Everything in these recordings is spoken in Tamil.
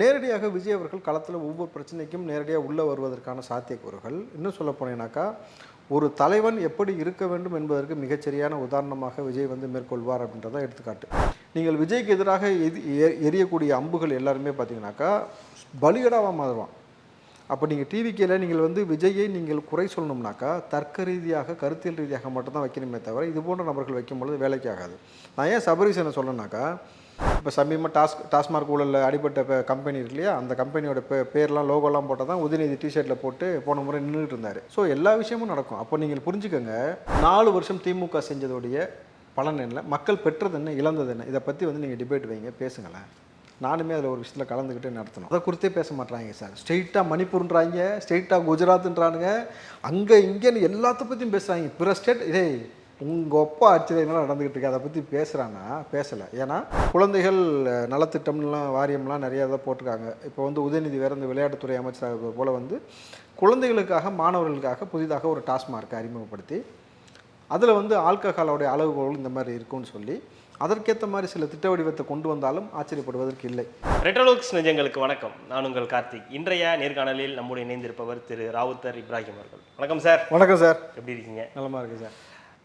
நேரடியாக விஜய் அவர்கள் களத்தில் ஒவ்வொரு பிரச்சனைக்கும் நேரடியாக உள்ளே வருவதற்கான சாத்தியக்கூறுகள். இன்னும் சொல்ல போனேன்னாக்கா ஒரு தலைவன் எப்படி இருக்க வேண்டும் என்பதற்கு மிகச்சரியான உதாரணமாக விஜய் வந்து மேற்கொள்வார் அப்படின்றத எடுத்துக்காட்டு. நீங்கள் விஜய்க்கு எதிராக எதி எரியக்கூடிய அம்புகள் எல்லாருமே பார்த்தீங்கன்னாக்கா பலிகடாவாக மாறுவான். அப்போ நீங்கள் டிவிக்கில் நீங்கள் வந்து விஜயை நீங்கள் குறை சொல்லணும்னாக்கா தர்க்க ரீதியாக கருத்தியல் ரீதியாக மட்டும்தான் வைக்கணுமே தவிர இது போன்ற நபர்கள் வைக்கும்பொழுது வேலைக்கு ஆகாது. நான் ஏன் சபரிசனை சொல்லணும்னாக்கா இப்போ சமீபமாக டாஸ்க் டாஸ்மார்க் ஊழலில் அடிபட்ட இப்போ கம்பெனி இருக்கு இல்லையா? அந்த கம்பெனியோட பே பேர்லாம் லோகோலாம் போட்டால் தான் உதயநிதி டிஷர்ட்டில் போட்டு போன முறை நின்றுட்டு இருந்தார். ஸோ எல்லா விஷயமும் நடக்கும். அப்போ நீங்கள் புரிஞ்சுக்கோங்க நாலு வருஷம் திமுக செஞ்சதோடைய பலன் என்ன? மக்கள் பெற்றது என்ன? இழந்தது என்ன? இதை பற்றி வந்து நீங்கள் டிபேட் வைங்க பேசுங்களேன். நானுமே அதில் ஒரு விஷயத்தில் கலந்துக்கிட்டு நடத்தணும். அதை குறித்தே பேச மாட்டாங்க சார். ஸ்ட்ரெயிட்டாக மணிப்பூர்ன்றாங்க ஸ்ட்ரெயிட்டாக குஜராத்ன்றானுங்க. அங்கே இங்கேன்னு எல்லாத்த பற்றியும் பேசுகிறாங்க பிற ஸ்டேட் இதே உங்கள் ஒப்பா ஆட்சியில் நடந்துக்கிட்டு இருக்கு. அதை பற்றி பேசுகிறான்னா பேசலை. ஏன்னா குழந்தைகள் நலத்திட்டம்லாம் வாரியம்லாம் நிறையா இதை போட்டிருக்காங்க. இப்போ வந்து உதயநிதி வேறு இந்த விளையாட்டுத்துறை அமைச்சராக போல் வந்து குழந்தைகளுக்காக மாணவர்களுக்காக புதிதாக ஒரு டாஸ்மார்க்கை அறிமுகப்படுத்தி அதில் வந்து ஆல்கஹாலோடைய அளவுகோல் இந்த மாதிரி இருக்கும்னு சொல்லி அதற்கேற்ற மாதிரி சில திட்ட வடிவத்தை கொண்டு வந்தாலும் ஆச்சரியப்படுவதற்கு இல்லை. ரெட்ரோலுக்ஸ் நெஞ்சங்களுக்கு வணக்கம். நான் உங்கள் கார்த்திக். இன்றைய நேர்காணலில் நம்முடைய இணைந்திருப்பவர் திரு ராவுத்தர் இப்ராஹிம் அவர்கள். வணக்கம் சார். வணக்கம் சார். எப்படி இருக்கீங்க? நலமாக இருக்கு சார்.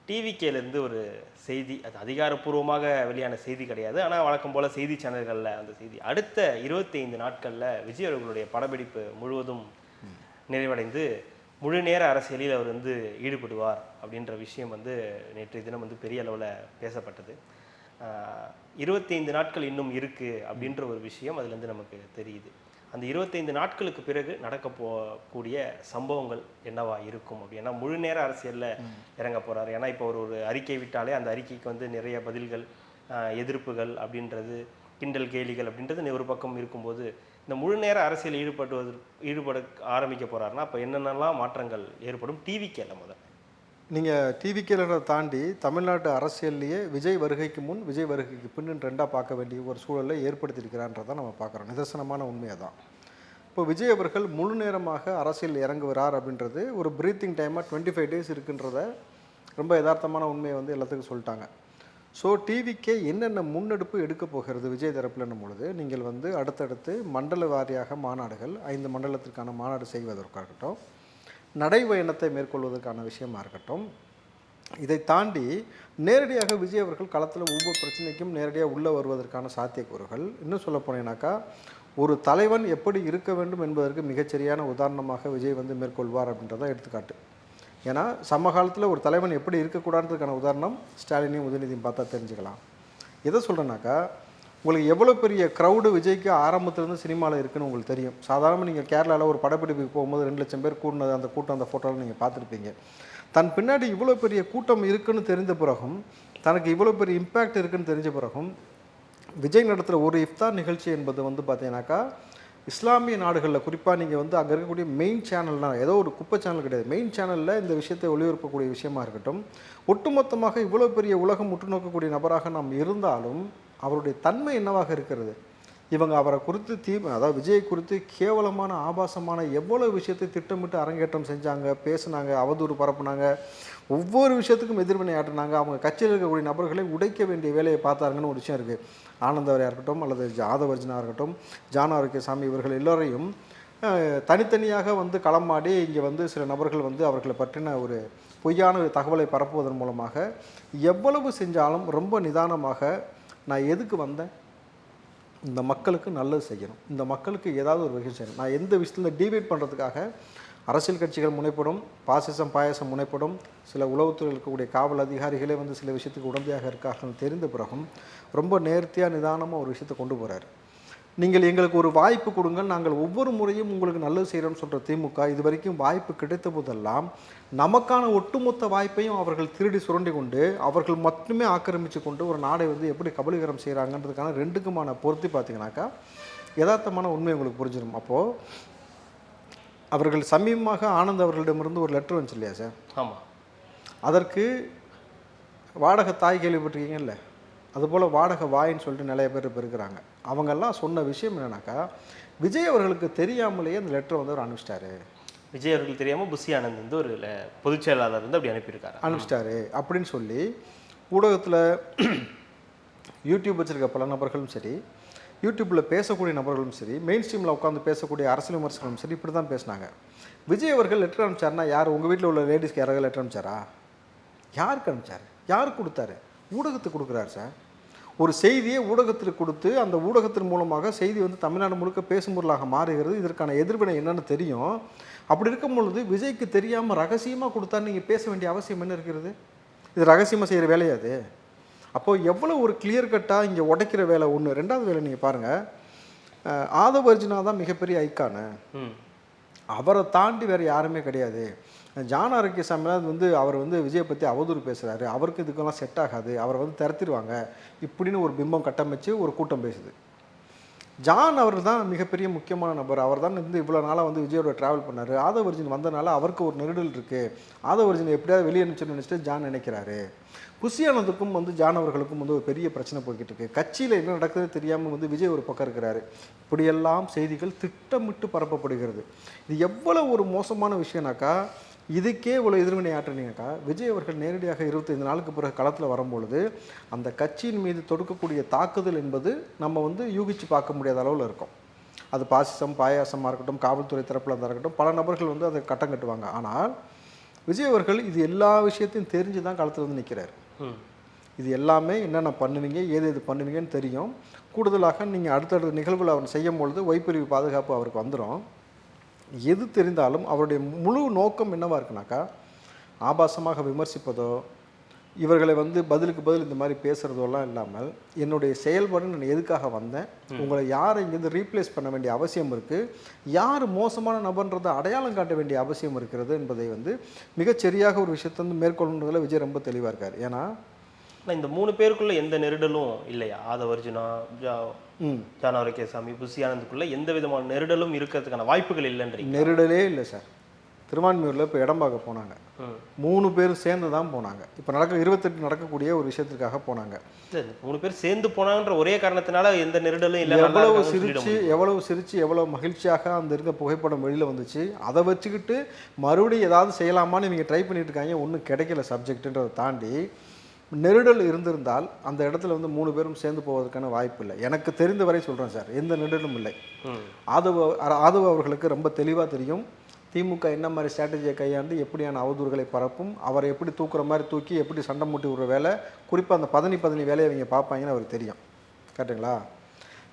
டிவிகேலேருந்து ஒரு செய்தி அது அதிகாரப்பூர்வமாக வெளியான செய்தி கிடையாது. ஆனால் வழக்கம் போல் செய்தி சேனல்களில் அந்த செய்தி. அடுத்த 25 நாட்களில் விஜய் அவர்களுடைய படப்பிடிப்பு முழுவதும் நிறைவடைந்து முழு நேர அரசியலில் அவர் வந்து ஈடுபடுவார் அப்படின்ற விஷயம் வந்து நேற்றைய தினம் வந்து பெரிய அளவில் பேசப்பட்டது. இருபத்தைந்து நாட்கள் இன்னும் இருக்குது அப்படின்ற ஒரு விஷயம் அதுலேருந்து நமக்கு தெரியுது. அந்த 25 நாட்களுக்கு பிறகு நடக்க போகக்கூடிய சம்பவங்கள் என்னவா இருக்கும் அப்படின்னா முழு நேர அரசியலில் இறங்க போறாரு. ஏன்னா இப்போ ஒரு ஒரு அறிக்கை விட்டாலே அந்த அறிக்கைக்கு வந்து நிறைய பதில்கள் எதிர்ப்புகள் அப்படின்றது கிண்டல் கேலிகள் அப்படின்றது ஒரு பக்கம் இருக்கும்போது இந்த முழு நேர அரசியல் ஈடுபடுவது ஈடுபட ஆரம்பிக்க போறாருன்னா அப்போ என்னென்னலாம் மாற்றங்கள் ஏற்படும்? டிவிக்கேல முதல் நீங்கள் டிவிக்கிறத தாண்டி தமிழ்நாட்டு அரசியல்லையே விஜய் வருகைக்கு முன் விஜய் வருகைக்கு பின்னு ரெண்டாக பார்க்க வேண்டிய ஒரு சூழலை ஏற்படுத்தியிருக்கிறான்றதை நம்ம பார்க்குறோம். நிதர்சனமான உண்மையை தான் இப்போ விஜய் அவர்கள் முழு நேரமாக அரசியல் இறங்குகிறார் அப்படின்றது ஒரு ப்ரீத்திங் டைமாக டுவெண்ட்டி ஃபைவ் டேஸ் இருக்குன்றத ரொம்ப யதார்த்தமான உண்மையை வந்து எல்லாத்துக்கும் சொல்லிட்டாங்க. ஸோ டிவிக்கே என்னென்ன முன்னெடுப்பு எடுக்க போகிறது விஜய் தரப்புலன்னும் பொழுது நீங்கள் வந்து அடுத்தடுத்து மண்டல வாரியாக மாநாடுகள் ஐந்து மண்டலத்திற்கான மாநாடு செய்வதற்காக இருக்கட்டும் நடைபயணத்தை மேற்கொள்வதற்கான விஷயமா இருக்கட்டும். இதை தாண்டி நேரடியாக விஜய் அவர்கள் களத்தில் ஒவ்வொரு பிரச்சனைக்கும் நேரடியாக உள்ளே வருவதற்கான சாத்தியக்கூறுகள். இன்னும் சொல்ல போனேன்னாக்கா ஒரு தலைவன் எப்படி இருக்க வேண்டும் என்பதற்கு மிகச்சரியான உதாரணமாக விஜய் வந்து மேற்கொள்வார் அப்படின்றத எடுத்துக்காட்டு. ஏன்னா சமகாலத்தில் ஒரு தலைவன் எப்படி இருக்கக்கூடாதுன்றதுக்கான உதாரணம் ஸ்டாலினையும் உதயநிதியும் பார்த்தா தெரிஞ்சுக்கலாம். எதை சொல்கிறேன்னாக்கா உங்களுக்கு எவ்வளோ பெரிய க்ரௌடு விஜய்க்கு ஆரம்பத்துலேருந்து சினிமாவில் இருக்குன்னு உங்களுக்கு தெரியும். சாதாரணமாக நீங்கள் கேரளாவில் ஒரு படப்பிடிப்புக்கு போகும்போது ரெண்டு லட்சம் பேர் கூடினது அந்த கூட்டம் அந்த ஃபோட்டோவில் நீங்கள் பார்த்துருப்பீங்க. தன் பின்னாடி இவ்வளோ பெரிய கூட்டம் இருக்குன்னு தெரிந்த பிறகும் தனக்கு இவ்வளோ பெரிய இம்பேக்ட் இருக்குன்னு தெரிஞ்ச பிறகும் விஜய் நடத்துகிற ஒரு இஃப்தார் நிகழ்ச்சி என்பது வந்து பார்த்தீங்கன்னாக்கா இஸ்லாமிய நாடுகளில் குறிப்பாக நீங்கள் வந்து அங்கே இருக்கக்கூடிய மெயின் சேனல்னால் ஏதோ ஒரு குப்பை சேனல் கிடையாது. மெயின் சேனலில் இந்த விஷயத்தை ஒளிபரப்பக்கூடிய விஷயமா இருக்கட்டும் ஒட்டுமொத்தமாக இவ்வளோ பெரிய உலகம் உற்று நோக்கக்கூடிய நபராக நாம் இருந்தாலும் அவருடைய தன்மை என்னவாக இருக்கிறது? இவங்க அவரை குறித்து தீ அதாவது விஜய் குறித்து கேவலமான ஆபாசமான எவ்வளோ விஷயத்தை திட்டமிட்டு அரங்கேற்றம் செஞ்சாங்க பேசினாங்க அவதூறு பரப்புனாங்க ஒவ்வொரு விஷயத்துக்கும் எதிர்வினை ஆட்டினாங்க அவங்க கட்சியில் இருக்கக்கூடிய நபர்களை உடைக்க வேண்டிய வேலையை பார்த்தாங்கன்னு ஒரு விஷயம் இருக்குது ஆனந்தவரையாக இருக்கட்டும் அல்லது ஆதவர்ஜனாக இருக்கட்டும் ஜான ஆரோக்கியசாமி இவர்கள் எல்லோரையும் தனித்தனியாக வந்து களமாடி இங்கே வந்து சில நபர்கள் வந்து அவர்களை பற்றின ஒரு பொய்யான ஒரு தகவலை பரப்புவதன் மூலமாக எவ்வளவு செஞ்சாலும் ரொம்ப நிதானமாக நான் எதுக்கு வந்தேன்? இந்த மக்களுக்கு நல்லது செய்யணும். இந்த மக்களுக்கு ஏதாவது ஒரு விஷயம் செய்யணும். நான் எந்த விஷயத்தில் டிபேட் பண்ணுறதுக்காக அரசியல் கட்சிகள் முனைப்படும் பாசிசம் பாயசம் முனைப்படும் சில உளவுத்துறையில் இருக்கக்கூடிய காவல் அதிகாரிகளே வந்து சில விஷயத்துக்கு உடந்தையாக இருக்காங்கன்னு தெரிந்த பிறகும் ரொம்ப நேர்த்தியாக நிதானமாக ஒரு விஷயத்தை கொண்டு போகிறாரு நீங்கள் எங்களுக்கு ஒரு வாய்ப்பு கொடுங்கள் நாங்கள் ஒவ்வொரு முறையும் உங்களுக்கு நல்லது செய்கிறோம்னு சொல்கிற திமுக இது வரைக்கும் வாய்ப்பு கிடைத்த போதெல்லாம் நமக்கான ஒட்டுமொத்த வாய்ப்பையும் அவர்கள் திருடி சுரண்டி கொண்டு அவர்கள் மட்டுமே ஆக்கிரமித்து கொண்டு ஒரு நாடை வந்து எப்படி கபலீகரம் செய்கிறாங்கன்றதுக்கான ரெண்டுக்குமான பொருத்தி பார்த்தீங்கன்னாக்கா யதார்த்தமான உண்மை உங்களுக்கு புரிஞ்சிடும் அப்போது அவர்கள் சமீபமாக ஆனந்த் அவர்களிடமிருந்து ஒரு லெட்டர் வந்துச்சு இல்லையா சார்? ஆமாம் அதற்கு வாடகை தாய் கேள்விப்பட்டிருக்கீங்கல்ல? அதுபோல் வாடகை வாயின்னு சொல்லிட்டு நிறைய பேர் இப்போ இருக்கிறாங்க. அவங்கெல்லாம் சொன்ன விஷயம் என்னன்னாக்கா விஜய் அவர்களுக்கு தெரியாமலேயே அந்த லெட்டரை வந்து அவர் அனுப்பிச்சிட்டாரு. விஜய் அவர்கள் தெரியாமல் புஷி ஆனந்த் வந்து ஒரு பொதுச் செயலாளர் வந்து அப்படி அனுப்பியிருக்காரு. அனுப்பிச்சிட்டாரு. அப்படின்னு சொல்லி ஊடகத்தில் யூடியூப் வச்சுருக்க பல நபர்களும் சரி யூடியூப்பில் பேசக்கூடிய நபர்களும் சரி மெயின் ஸ்ட்ரீமில் உட்காந்து பேசக்கூடிய அரசியல் விமர்சகர்களும் சரி இப்படி தான் பேசினாங்க. விஜய் அவர்கள் லெட்டர் அனுப்பிச்சாருன்னா யார் உங்கள் வீட்டில் உள்ள லேடிஸ்க்கு யாராவது லெட்டர் அனுப்பிச்சாரா? யாருக்கு அனுப்பிச்சாரு? யார் கொடுத்தாரு? ஊடகத்துக்கு கொடுக்குறாரு சார். ஒரு செய்தியை ஊடகத்திற்கு கொடுத்து அந்த ஊடகத்தின் மூலமாக செய்தி வந்து தமிழ்நாடு முழுக்க பேசும் பொருளாக மாறுகிறது. இதற்கான எதிர்வினை என்னன்னு தெரியும். அப்படி இருக்கும் பொழுது விஜய்க்கு தெரியாமல் ரகசியமாக கொடுத்தா நீங்கள் பேச வேண்டிய அவசியம் என்ன இருக்கிறது? இது ரகசியமாக செய்கிற வேலையா அது? அப்போ எவ்வளோ ஒரு கிளியர் கட்டாக இங்கே உடைக்கிற வேலை ஒன்று ரெண்டாவது வேலை நீங்கள் பாருங்கள் ஆதவ அர்ஜுனா தான் மிகப்பெரிய ஐக்கானு அவரை தாண்டி வேறு யாருமே கிடையாது. ஜான் ஆரோக்கிய அது வந்து அவர் வந்து விஜயை பற்றி அவதூறு பேசுகிறாரு அவருக்கு இதுக்கெல்லாம் செட் ஆகாது. அவரை வந்து திறத்திடுவாங்க இப்படின்னு ஒரு பிம்பம் கட்டமைச்சு ஒரு கூட்டம் பேசுது. ஜான் அவர் தான் மிகப்பெரிய முக்கியமான நபர். அவர் தான் வந்து இவ்வளோ நாளாக வந்து விஜயோட ட்ராவல் பண்ணார். ஆதவர்ஜின் வந்தனால அவருக்கு ஒரு நெருடல் இருக்குது ஆதவர்ஜின் எப்படியாவது வெளியே அனுப்பிச்சுன்னு நினச்சிட்டு ஜான் நினைக்கிறாரு. குசியானதுக்கும் வந்து ஜான் அவர்களுக்கும் வந்து ஒரு பெரிய பிரச்சனை போய்கிட்டு இருக்கு. கட்சியில் என்ன நடக்குதுன்னு தெரியாமல் வந்து விஜய் ஒரு பக்கம் இருக்கிறாரு. இப்படியெல்லாம் செய்திகள் திட்டமிட்டு பரப்பப்படுகிறது. இது எவ்வளவு ஒரு மோசமான விஷயம்னாக்கா இதுக்கே இவ்வளோ எதிர்வினை ஆற்றினீங்கக்கா விஜய் அவர்கள் நேரடியாக இருபத்தைந்து நாளுக்கு பிறகு களத்தில் வரும்பொழுது அந்த கட்சியின் மீது தொடுக்கக்கூடிய தாக்குதல் என்பது நம்ம வந்து யூகிச்சு பார்க்க முடியாத அளவில் இருக்கும். அது பாசிசம் பாயாசமாக இருக்கட்டும் காவல்துறை தரப்பில் இருக்கட்டும் பல நபர்கள் வந்து அதை கட்டம் கட்டுவாங்க. ஆனால் விஜய் அவர்கள் இது எல்லா விஷயத்தையும் தெரிஞ்சு தான் களத்தில் வந்து நிற்கிறார் இது எல்லாமே என்னென்ன பண்ணுவீங்க ஏது எது பண்ணுவீங்கன்னு தெரியும். கூடுதலாக நீங்கள் அடுத்தடுத்த நிகழ்வுகள் அவர் செய்யும் பொழுது வைப்பிரிவு பாதுகாப்பு அவருக்கு வந்துடும் எது தெரிந்தாலும் அவருடைய முழு நோக்கம் என்னவா இருக்குனாக்கா ஆபாசமாக விமர்சிப்பதோ இவர்களை வந்து பதிலுக்கு பதில் இந்த மாதிரி பேசுகிறதோலாம் இல்லாமல் என்னுடைய செயல்பாடு நான் எதுக்காக வந்தேன் உங்களை யாரை இங்கேருந்து ரீப்ளேஸ் பண்ண வேண்டிய அவசியம் இருக்குது யார் மோசமான நபர்ன்றதை அடையாளம் காட்ட வேண்டிய அவசியம் இருக்கிறது என்பதை வந்து மிகச்சரியாக ஒரு விஷயத்தை வந்து மேற்கொள்ளுன்றதுல விஜய் ரொம்ப தெளிவாக இருக்கார். ஏன்னா ஆனா இந்த மூணு பேருக்குள்ள எந்த நெருடலும் இல்லையா? ஆதவர்ஜுனா ஜா ம். ஜானவரகேசாமி புசி ஆனந்துக்குள்ள எந்த விதமான நெருடலும் இருக்கிறதுக்கான வாய்ப்புகள் இல்லைன்றீங்க. நெருடலே இல்லை சார். திருவான்மியூரில் இப்போ இடம் பார்க்க போனாங்க. மூணு பேரும் சேர்ந்து தான் போனாங்க. இப்போ நடக்க இருபத்தெட்டு நடக்கக்கூடிய ஒரு விஷயத்திற்காக போனாங்க. மூணு பேர் சேர்ந்து போனாங்கன்ற ஒரே காரணத்தினால எந்த நெருடலும் இல்லை எவ்வளவு சிரிச்சு எவ்வளவு சிரிச்சு எவ்வளவு மகிழ்ச்சியாக அந்த இருக்க புகைப்படம் வெளியில் வந்துச்சு. அதை வச்சுக்கிட்டு மறுபடியும் ஏதாவது செய்யலாமான்னு இவங்க ட்ரை பண்ணிட்டு இருக்காங்க. ஒன்றும் கிடைக்கல சப்ஜெக்ட்டுன்றதை தாண்டி நெருடல் இருந்திருந்தால் அந்த இடத்துல வந்து மூணு பேரும் சேர்ந்து போவதற்கான வாய்ப்பு இல்லை. எனக்கு தெரிந்த வரை சொல்கிறேன் சார் எந்த நெருடலும் இல்லை. ஆதவ ஆதவ அவர்களுக்கு ரொம்ப தெளிவாக தெரியும். திமுக என்ன மாதிரி ஸ்ட்ராட்டஜியை கையாண்டு எப்படியான அவதூறுகளை பரப்பும் அவரை எப்படி தூக்குற மாதிரி தூக்கி எப்படி சண்டை மூட்டி விடுற வேலை குறிப்பாக அந்த பதனி பதனி வேலையை அவங்க பார்ப்பாங்கன்னு அவருக்கு தெரியும். கரெக்டுங்களா